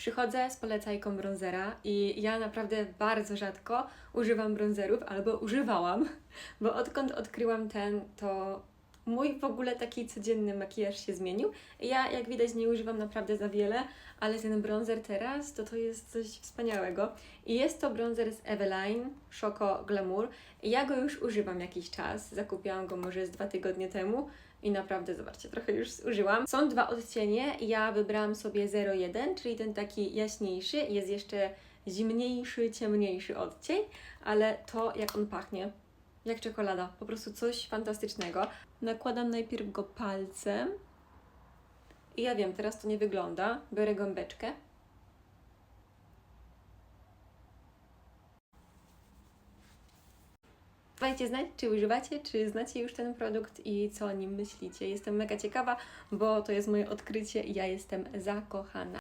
Przychodzę z polecajką bronzera i ja naprawdę bardzo rzadko używam bronzerów, albo używałam, bo odkąd odkryłam ten, to mój w ogóle taki codzienny makijaż się zmienił. Ja, jak widać, nie używam naprawdę za wiele, ale ten bronzer teraz to to jest coś wspaniałego. I jest to bronzer z Eveline Choco Glamour. Ja go już używam jakiś czas. Zakupiłam go może z dwa tygodnie temu. I naprawdę, zobaczcie, trochę już zużyłam. Są dwa odcienie. Ja wybrałam sobie 01, czyli ten taki jaśniejszy. Jest jeszcze zimniejszy, ciemniejszy odcień, ale to jak on pachnie. Jak czekolada, po prostu coś fantastycznego. Nakładam najpierw go palcem. I ja wiem, teraz to nie wygląda. Biorę gąbeczkę. Dajcie znać, czy używacie, czy znacie już ten produkt i co o nim myślicie. Jestem mega ciekawa, bo to jest moje odkrycie i ja jestem zakochana.